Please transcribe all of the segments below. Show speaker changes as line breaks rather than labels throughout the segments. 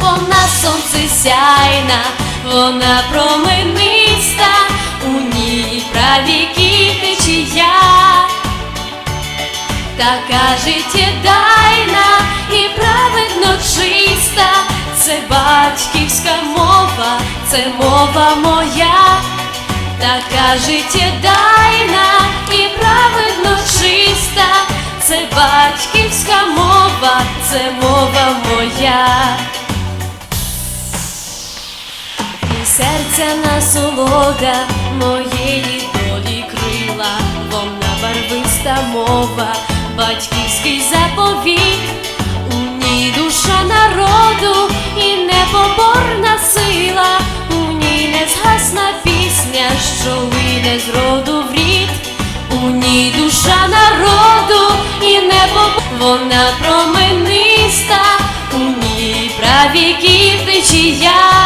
Вона сонце сяйна, вона промениста, у ній правіки течія, така життєдайна і праведно чиста, це батьківська мова, це мова моя, така життєдайна і праведно чиста, це батьківська мова, це мова моя. І серця насолода моєї долі крила, вона барвиста мова, батьківський заповіт, у ній душа народу і непоборна сила, у ній не згасна пісня, що лине з роду в рід, у ній душа народу і небо, вона промениста, у ній правіків течія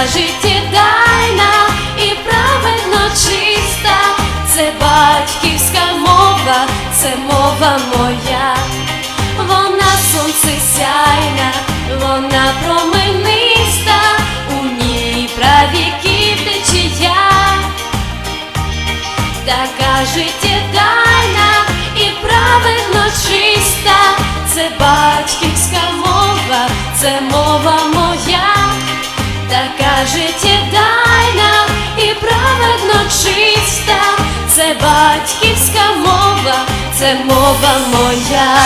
Така життєдайна і праведно чиста, це батьківська мова, це мова моя, вона сонце сяйна, вона промениста, у ній правіків течія така життєдайна і праведно чиста, така життєдайна і праведно чиста, це батьківська мова, це мова моя.